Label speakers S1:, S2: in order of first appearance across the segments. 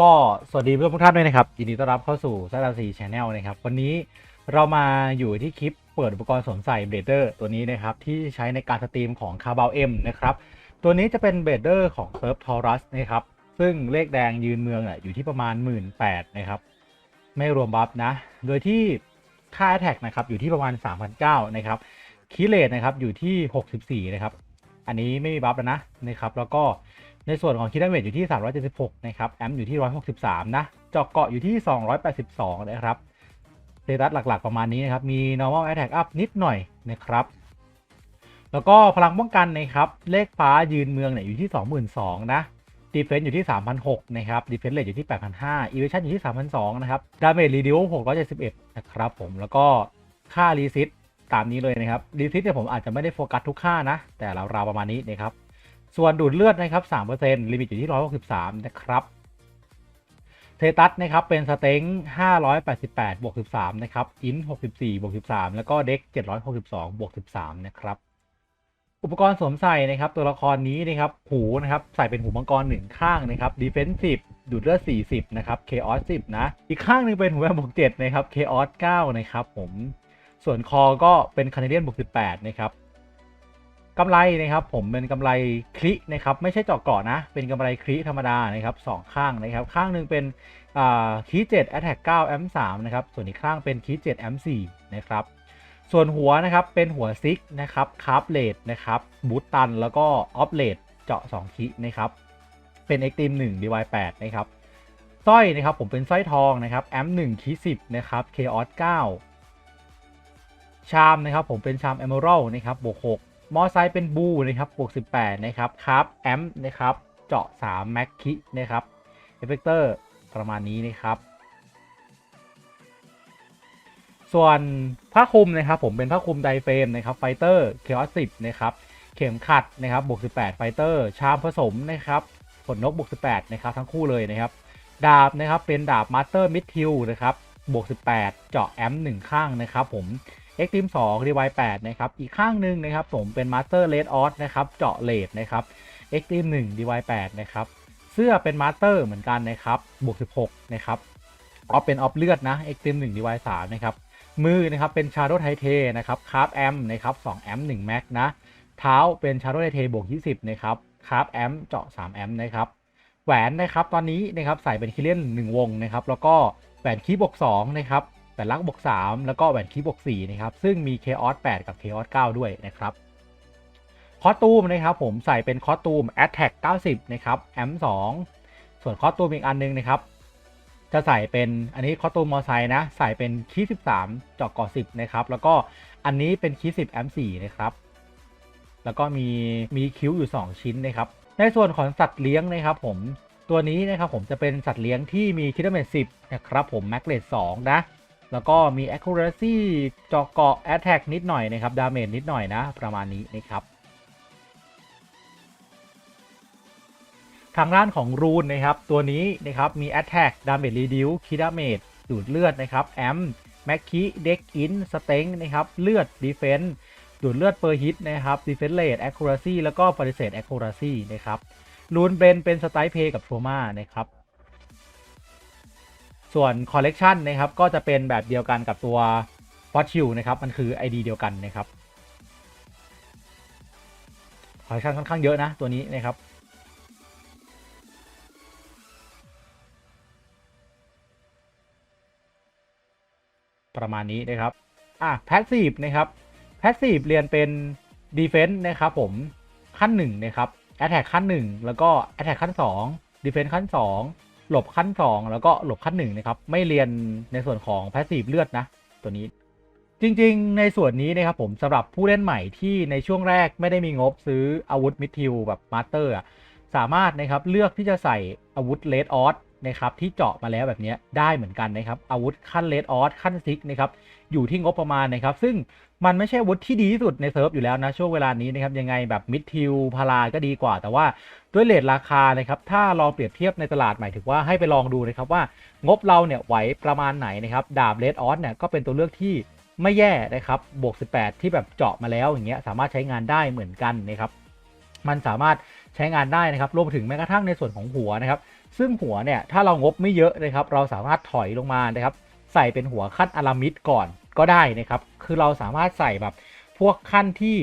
S1: ก็สวัสดีผู้ชมทุกท่านด้วยนะครับ ยินดีต้อนรับเข้าสู่ซาตาซีชแนลนะครับ วันนี้เรามาอยู่ที่คลิปเปิดอุปกรณ์สวมใส่เบรดเดอร์ตัวนี้นะครับ ที่ใช้ในการสตรีมของคาบาลเอ็มนะครับ ตัวนี้จะเป็นเบรดเดอร์ของเซิร์ฟทอรัสนะครับ ซึ่งเลขแดงยืนเมืองอะอยู่ที่ประมาณ 1 8ื่นนะครับ ไม่รวมบัฟนะ โดยที่ค่าแท็กนะครับอยู่ที่ประมาณ3,900นะครับคีเลตนะครับอยู่ที่ 64นะครับอันนี้ไม่มีบัฟแล้วนะนะครับ แล้วก็ ในส่วนของคิดเวทอยู่ที่ 376 นะครับ แอมป์อยู่ที่ 163 นะเจาะเกาะอยู่ที่ 282 นะครับสเตตัสหลักๆ ประมาณนี้นะครับ มี normal attack up นิดหน่อยนะครับ แล้วก็พลังป้องกันนะครับ เลขฟ้ายืนเมืองเนี่ยอยู่ที่ 22,000 นะ defense อยู่ที่3,600นะครับ defense rate อยู่ที่ 8,500 evasion อยู่ที่3,200นะครับ damage reduce 671 นะครับผม แล้วก็ค่า resist ตามนี้เลยนะครับ resist เนี่ยผมอาจจะไม่ได้โฟกัสทุกค่านะ แต่เราวๆประมาณนี้นะครับ ส่วนดูดเลือดนะครับ3%ลิมิตอยู่ที่ 163 นะครับเทตัสนะครับเป็นสเต็ง588 บวก 13 นะครับอิน64 บวก 13 แล้วก็เด็ก 762 บวก 13 นะครับ อุปกรณ์สวมใส่นะครับ ตัวละครนี้นะครับ หูนะครับ ใส่เป็นหูมังกรหนึ่งข้างนะครับ defensive ดูดเลือด 40 นะครับ chaos 10 นะ อีกข้างหนึ่งเป็นหูแมบวก 7 นะครับ chaos 9นะครับผม ส่วนคอก็เป็นคานาเดียนบวก 18 นะครับ กำไรนะครับผมเป็นกำไรคลินะครับไม่ใช่เจาะเกาะนะ เป็นกำไรคลิธรรมดานะครับสองข้างนะครับข้างหนึ่งเป็นคีเจ็ดแอตแทกเก้าแอมสามนะครับส่วนอีกข้างเป็นคีเจ็ดแอมสี่นะครับส่วนหัวนะครับเป็นหัวซิกนะครับคาร์บเลดนะครับบูตตันแล้วก็ออฟเลดเจาะ2คีนะครับเป็นเอ็กตีม1 DY8 นะครับสร้อยนะครับผมเป็นสร้อยทองนะครับแอม1คีสิบนะครับเคออส9ชามนะครับผมเป็นชามเอเมอรัลนะครับบวก6 มอไซค์เป็นบูนะครับบวก18 นะครับครับแอมนะครับ เจาะ3แม็กคินะครับเอฟเฟกเตอร์ประมาณนี้นะครับ ส่วนผ้าคลุมนะครับ ผมเป็นผ้าคลุมไดเฟรมนะครับไฟเตอร์เคออส10นะครับ เข็มขัดนะครับบวก18 ไฟเตอร์ ชามผสมนะครับผลนกบวก18 นะครับ ทั้งคู่เลยนะครับ ดาบนะครับเป็นดาบมาสเตอร์มิดทิลนะครับบวก18 เจาะแอมป์1ข้างนะครับผม X Team 2 DY 8นะครับ อีกข้างหนึ่งนะครับผมเป็น Master Red o s นะครับ เจาะเลดนะครับ X Team 1 DY 8นะครับ เสื้อเป็น Master เหมือนกันนะครับ บวก 16 นะครับ ออฟเป็นออฟเลือดนะ X Team 1 DY 3นะครับ มือนะครับเป็น Shadow t i t a นะครับคาร์บแอมนะครับ2แอม1แม็กนะ เท้าเป็น Shadow t i t a บวก 20 นะครับคาร์บแอมเจาะ3แอมนะครับ แหวนนะครับ ตอนนี้นะครับใส่เป็นคิเลียน1วงนะครับ แล้วก็แหวนคีบวก2นะครับ แหวนลักบวก3แล้วก็แหวนคีย์บวก4นะครับ ซึ่งมี Chaos 8กับ Chaos 9ด้วยนะครับคอตูมนะครับผมใส่เป็นคอตูม Attack 90นะครับแอม2ส่วนคอตูมอีกอันนึงนะครับ จะใส่เป็นอันนี้คอตูมมอไซค์นะ ใส่เป็นคีย์13จอกกอ10นะครับแล้วก็อันนี้เป็นคีย์10แอม4นะครับแล้วก็มีมีคิ้วอยู่ 2 ชิ้นนะครับ ในส่วนของสัตว์เลี้ยงนะครับผมตัวนี้นะครับผมจะเป็นสัตว์เลี้ยงที่มีคิดเมต10นะครับผมแม็กเลส2นะ แล้วก็มี accuracy จาะเกาะ attack นิดหน่อยนะครับ damage นิดหน่อยนะ ประมาณนี้นะครับ ทางด้านของรูนนะครับ ตัวนี้นะครับ มี attack damage reduce key damage ดูดเลือดนะครับ amp max key deck in strength นะครับ เลือด defense ดูดเลือด per hit นะครับ defense rate accuracy แล้วก็ percentage accuracy นะครับรูนเบนเป็นสไตล์เพย์กับโทมานะครับ ส่วนคอลเลกชันนะครับก็จะเป็นแบบเดียวกันกับตัวฟอสชิลนะครับมันคือ ID เดียวกันนะครับคอลเลกชันค่อนข้างเยอะนะตัวนี้นะครับประมาณนี้นะครับ อะแพสซีฟนะครับ แพสซีฟเรียนเป็นดีเฟนต์นะครับผมขั้นหนึ่งนะครับแอตแทกขั้นหนึ่งแล้วก็แอตแทกขั้นสองดีเฟนต์ขั้นสอง หลบขั้นสองแล้วก็หลบขั้นหนึ่งนะครับ ไม่เรียนในส่วนของแพสซีฟเลือดนะตัวนี้ จริงๆ ในส่วนนี้นะครับผมสำหรับผู้เล่นใหม่ที่ในช่วงแรกไม่ได้มีงบซื้ออาวุธมิดทิลแบบมาสเตอร์สามารถนะครับเลือกที่จะใส่อาวุธเลดออส นะครับที่เจาะมาแล้วแบบนี้ได้เหมือนกันนะครับอาวุธขั้นเลดออสขั้นซิกนะครับอยู่ที่งบประมาณนะครับซึ่งมันไม่ใช่อาวุธที่ดีที่สุดในเซิร์ฟอยู่แล้วนะช่วงเวลานี้นะครับยังไงแบบมิดทิลพาราก็ดีกว่า แต่ว่าด้วยเลทราคานะครับถ้าลองเปรียบเทียบในตลาดหมายถึงว่าให้ไปลองดูนะครับว่างบเราเนี่ยไหวประมาณไหนนะครับดาบเลดออสเนี่ยก็เป็นตัวเลือกที่ไม่แย่นะครับบวก 18 ที่แบบเจาะมาแล้วอย่างเงี้ยสามารถใช้งานได้เหมือนกันนะครับมันสามารถใช้งานได้นะครับรวมถึงแม้กระทั่งในส่วนของหัวนะครับ ซึ่งหัวเนี่ยถ้าเรางบไม่เยอะนะครับเราสามารถถอยลงมานะครับใส่เป็นหัวขั้นอารามิดก่อนก็ได้นะครับ คือเราสามารถใส่แบบพวกขั้นที่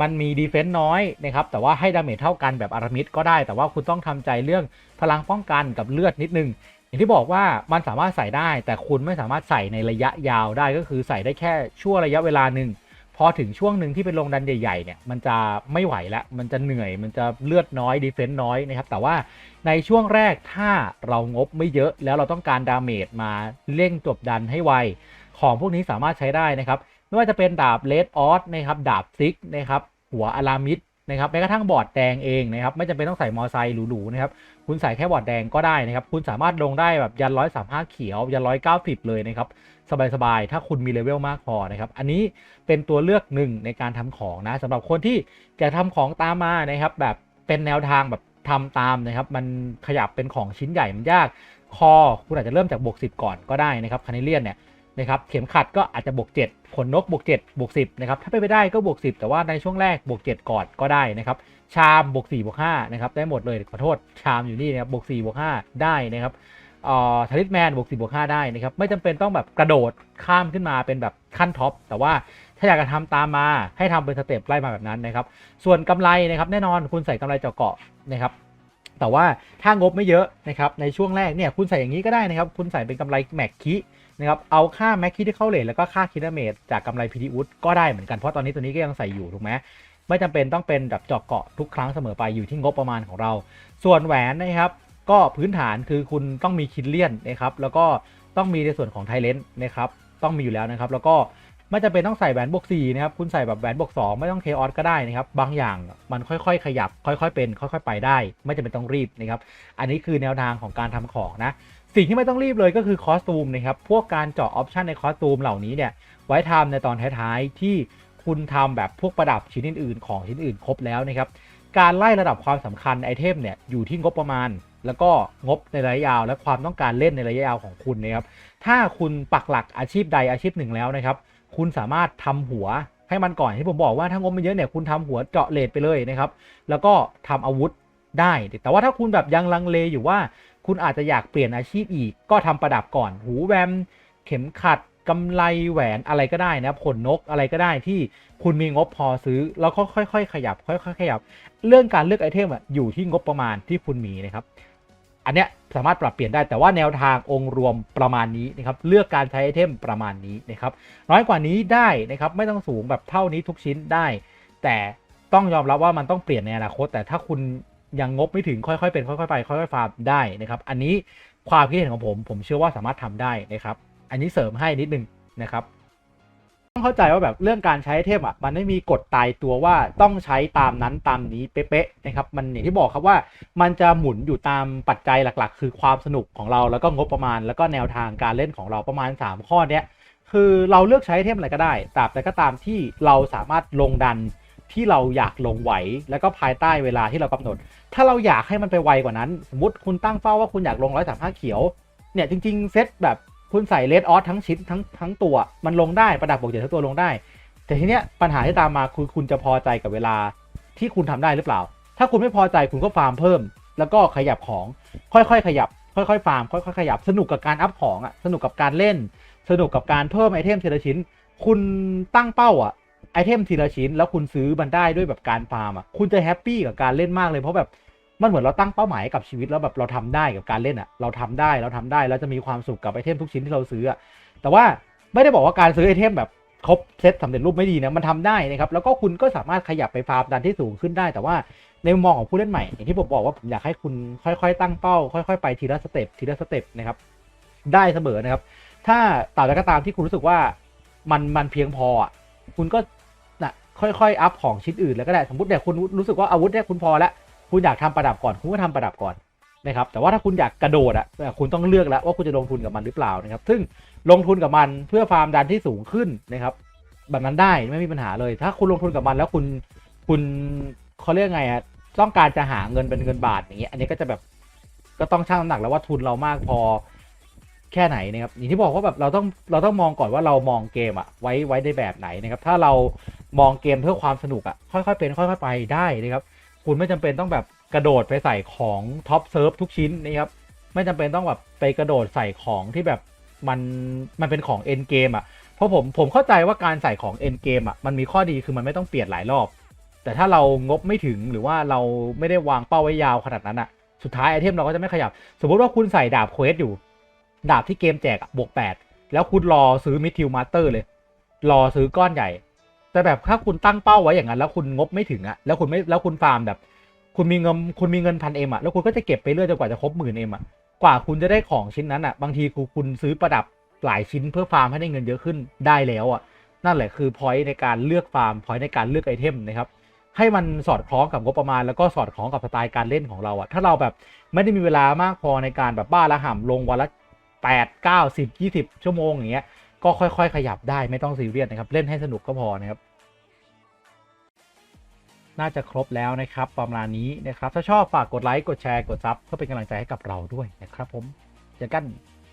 S1: มันมีดีเฟนซ์น้อยนะครับแต่ว่าให้ดาเมจเท่ากันแบบอารามิดก็ได้ แต่ว่าคุณต้องทำใจเรื่องพลังป้องกันกับเลือดนิดนึง อย่างที่บอกว่ามันสามารถใส่ได้ แต่คุณไม่สามารถใส่ในระยะยาวได้ก็คือใส่ได้แค่ชั่วระยะเวลาหนึ่ง พอถึงช่วงหนึ่งที่เป็นลงดันใหญ่ๆเนี่ยมันจะไม่ไหวแล้วมันจะเหนื่อยมันจะเลือดน้อยดีเฟนซ์น้อยนะครับแต่ว่าในช่วงแรกถ้าเรางบไม่เยอะแล้วเราต้องการดาเมจมาเร่งจบดันให้ไว ของพวกนี้สามารถใช้ได้นะครับไม่ว่าจะเป็นดาบเลดออสนะครับดาบซิกนะครับหัวอารามิดนะครับแม้กระทั่งบอร์ดแดงเองนะครับไม่จำเป็นต้องใส่มอไซค์หรูๆนะครับ คุณใส่แค่บอร์ดแดงก็ได้นะครับ คุณสามารถลงได้แบบยันร้อยสามห้าเขียว ยันร้อยเก้าสิบเลยนะครับ สบายๆ ถ้าคุณมีเลเวลมากพอนะครับ อันนี้เป็นตัวเลือกหนึ่งในการทำของนะสำหรับคนที่จะทำของตามมานะครับ แบบเป็นแนวทางแบบทำตามนะครับ มันขยับเป็นของชิ้นใหญ่มันยาก คอคุณอาจจะเริ่มจากบวก10ก่อนก็ได้นะครับคานิเลียนเนี่ยนะครับเข็มขัดก็อาจจะบวก7ขนนกบวก7บวก10นะครับถ้าไปนไปได้ก็บวก10 แต่ว่าในช่วงแรกบวก7ก่อนก็ได้นะครับ ชามบวก4บวก5นะครับได้หมดเลยขอโทษชามอยู่นี่นะครับบวก4บวก5ได้นะครับเอ่อทาริสแมนบวก4บวก5ได้นะครับไม่จำเป็นต้องแบบกระโดดข้ามขึ้นมาเป็นแบบขั้นท็อปแต่ว่าถ้าอยากจะทำตามมาให้ทำเป็นสเต็ปไล่มาแบบนั้นนะครับส่วนกำไรนะครับแน่นอนคุณใส่กำไรเจาะเกาะนะครับแต่ว่าถ้างบไม่เยอะนะครับในช่วงแรกเนี่ยคุณใส่อย่างนี้ก็ได้นะครับคุณใส่เป็นกำไรแม็กคินะครับเอาค่าแม็กคิที่เข้าเลทแล้วก็ค่าคิดเมตจากกำไรพีดีอุดก็ได้เหมือนกันเพราะตอนนี้ตัวนี้ก็ยังใส่อยู่ถูกไหม ไม่จำเป็นต้องเป็นแบบเจาะเกาะทุกครั้งเสมอไปอยู่ที่งบประมาณของเรา ส่วนแหวนนะครับ ก็พื้นฐานคือคุณต้องมีคิดเลียนนะครับ แล้วก็ต้องมีในส่วนของไทเลนนะครับ ต้องมีอยู่แล้วนะครับ แล้วก็ไม่จำเป็นต้องใส่แหวนบวก4นะครับ คุณใส่แบบแหวนบวก2ไม่ต้องเคออสก็ได้นะครับ บางอย่างมันค่อยๆ ขยับ ค่อยๆ เป็น ค่อยๆ ไปได้ ไม่จำเป็นต้องรีบนะครับ อันนี้คือแนวทางของการทำของนะ สิ่งที่ไม่ต้องรีบเลยก็คือคอสตูมนะครับ พวกการเจาะออปชันในคอสตูมเหล่านี้เนี่ย ไว้ทำในตอนท้ายๆ ที่ คุณทำแบบพวกประดับชิ้นอื่นๆ ของชิ้นอื่นครบแล้วนะครับการไล่ระดับความสำคัญไอเทมเนี่ยอยู่ที่งบประมาณ แล้วก็งบในระยะยาว และความต้องการเล่นในระยะยาวของคุณนะครับถ้าคุณปักหลักอาชีพใดอาชีพหนึ่งแล้วนะครับคุณสามารถทำหัวให้มันก่อนที่ผมบอกว่าถ้างบมันเยอะเนี่ยคุณทำหัวเจาะเลดไปเลยนะครับแล้วก็ทำอาวุธได้ แต่ว่าถ้าคุณแบบยังลังเลอยู่ว่า คุณอาจจะอยากเปลี่ยนอาชีพอีก ก็ทำประดับก่อน หูแวม เข็มขัด กำไลแหวนอะไรก็ได้นะครับขนนกอะไรก็ได้ที่คุณมีงบพอซื้อ แล้วก็ค่อยๆ ขยับ ค่อยๆขยับ เรื่องการเลือกไอเทมอะอยู่ที่งบประมาณที่คุณมีนะครับ อันเนี้ยสามารถปรับเปลี่ยนได้แต่ว่าแนวทางองค์รวมประมาณนี้นะครับเลือกการใช้ไอเทมประมาณนี้นะครับน้อยกว่านี้ได้นะครับไม่ต้องสูงแบบเท่านี้ทุกชิ้นได้ แต่ต้องยอมรับว่ามันต้องเปลี่ยนในอนาคต แต่ถ้าคุณยังงบไม่ถึงค่อยๆเป็นค่อยๆไปค่อยๆฟาร์มได้นะครับ อันนี้ความคิดเห็นของผมผมเชื่อว่าสามารถทำได้นะครับ อันนี้เสริมให้นิดนึงนะครับ ต้องเข้าใจว่าแบบเรื่องการใช้ไอเทมอะมันไม่มีกฎตายตัวว่าต้องใช้ตามนั้นตามนี้เป๊ะๆนะครับ มันอย่างที่บอกครับว่ามันจะหมุนอยู่ตามปัจจัยหลักๆ คือความสนุกของเราแล้วก็งบประมาณ แล้วก็แนวทางการเล่นของเราประมาณ 3 ข้อเนี้ยคือเราเลือกใช้ไอเทมอะไรก็ได้ตราบใดก็ตามที่เราสามารถลงดันที่เราอยากลงไหว แล้วก็ภายใต้เวลาที่เรากำหนด ถ้าเราอยากให้มันไปไวกว่านั้น สมมติคุณตั้งเป้าว่าคุณอยากลงร้อยสามห้าเขียว เนี่ยจริง ๆ เซตแบบ คุณใส่เลดออสทั้งชิ้นทั้งทั้งตัวมันลงได้ประดับบวกเจ็ดทั้งตัวลงได้ แต่ทีเนี้ยปัญหาที่ตามมาคือคุณจะพอใจกับเวลาที่คุณทำได้หรือเปล่า ถ้าคุณไม่พอใจคุณก็ฟาร์มเพิ่ม แล้วก็ขยับของค่อยๆ ขยับ ค่อยๆ ฟาร์มค่อยๆขยับสนุกกับการอัพของอะสนุกกับการเล่น สนุกกับการเพิ่มไอเทมทีละชิ้น คุณตั้งเป้าอะไอเทมทีละชิ้น แล้วคุณซื้อมันได้ด้วยแบบการฟาร์มอะคุณจะแฮปปี้กับการเล่นมากเลยเพราะแบบ มันเหมือนเราตั้งเป้าหมายกับชีวิตแล้วแบบเราทำได้กับการเล่นอะ เราทำได้เราทำได้แล้วจะมีความสุขกับไอเทมทุกชิ้นที่เราซื้ออะแต่ว่าไม่ได้บอกว่าการซื้อไอเทมแบบครบเซตสำเร็จรูปไม่ดีนะมันทำได้นะครับแล้วก็คุณก็สามารถขยับไปฟาร์มดันที่สูงขึ้นได้ แต่ว่าในมุมมองของผู้เล่นใหม่อย่างที่ผมบอกว่าผมอยากให้คุณค่อยๆ ตั้งเป้า ค่อยๆ ไปทีละสเต็ปทีละสเต็ปนะครับได้เสมอนะครับ ถ้าต่าใดก็ตามที่คุณรู้สึกว่ามันมันเพียงพออะคุณก็นะค่อยๆอัพของชิ้นอื่นแล้วก็ได้สมมติเนี่ยคุณรู้สึกว่าอาวุธเนี่ยคุณพอแล้ว คุณอยากทำประดับก่อนคุณก็ทำประดับก่อนนะครับแต่ว่าถ้าคุณอยากกระโดดอะคุณต้องเลือกแล้วว่าคุณจะลงทุนกับมันหรือเปล่านะครับ ซึ่งลงทุนกับมันเพื่อฟาร์มดันที่สูงขึ้นนะครับ แบบนั้นได้ไม่มีปัญหาเลย ถ้าคุณลงทุนกับมันแล้วคุณคุณเขาเรียกไงอะต้องการจะหาเงินเป็นเงินบาทอย่างเงี้ยอันนี้ก็จะแบบก็ต้องชั่งน้ำหนักแล้วว่าทุนเรามากพอแค่ไหนนะครับอย่างที่บอกว่าแบบเราต้องเราต้องมองก่อนว่าเรามองเกมอะไว้ไว้ในแบบไหนนะครับ ถ้าเรามองเกมเพื่อความสนุกอะค่อยๆเป็นค่อย ๆ ไปได้นะครับ คุณไม่จำเป็นต้องแบบกระโดดไปใส่ของท็อปเซิร์ฟทุกชิ้นนะครับไม่จำเป็นต้องแบบไปกระโดดใส่ของที่แบบมันมันเป็นของเอ็นเกมอะเพราะผมผมเข้าใจว่าการใส่ของเอ็นเกมอะมันมีข้อดีคือมันไม่ต้องเปลี่ยนหลายรอบ แต่ถ้าเรางบไม่ถึงหรือว่าเราไม่ได้วางเป้าไว้ยาวขนาดนั้นอะสุดท้ายไอเทมเราก็จะไม่ขยับ สมมติว่าคุณใส่ดาบเควสอยู่ ดาบที่เกมแจกบวกแปดแล้วคุณรอซื้อมิทิวมาสเตอร์เลย รอซื้อก้อนใหญ่ แต่แบบถ้าคุณตั้งเป้าไว้อย่างนั้น แล้วคุณงบไม่ถึงอะแล้วคุณไม่แล้วคุณฟาร์มแบบ คุณมีเงินคุณมีเงินพันเอ็มอะแล้วคุณก็จะเก็บไปเรื่อยจนกว่าจะครบหมื่นเอ็มอะกว่าคุณจะได้ของชิ้นนั้นอะบางทีคุณคุณซื้อประดับหลายชิ้นเพื่อฟาร์มให้ได้เงินเยอะขึ้นได้แล้วอะนั่นแหละคือพอยต์ในการเลือกฟาร์มพอยต์ในการเลือกไอเทมนะครับให้มันสอดคล้องกับงบประมาณแล้วก็สอดคล้องกับสไตล์การเล่นของเราอะถ้าเราแบบไม่ได้มีเวลามากพอในการแบบบ้าละห่ำลงวันละแปดเก้าสิบยี่สิบชั่วโมงอย่างเงี้ยก็ค่อยๆ ขยับได้ไม่ต้องซีเรียสนะครับ เล่นให้สนุกก็พอนะครับ น่าจะครบแล้วนะครับประมาณนี้นะครับ ถ้าชอบฝากกดไลค์ กดแชร์ กดซับเพื่อเป็นกำลังใจให้กับเราด้วยนะครับผมเจอกัน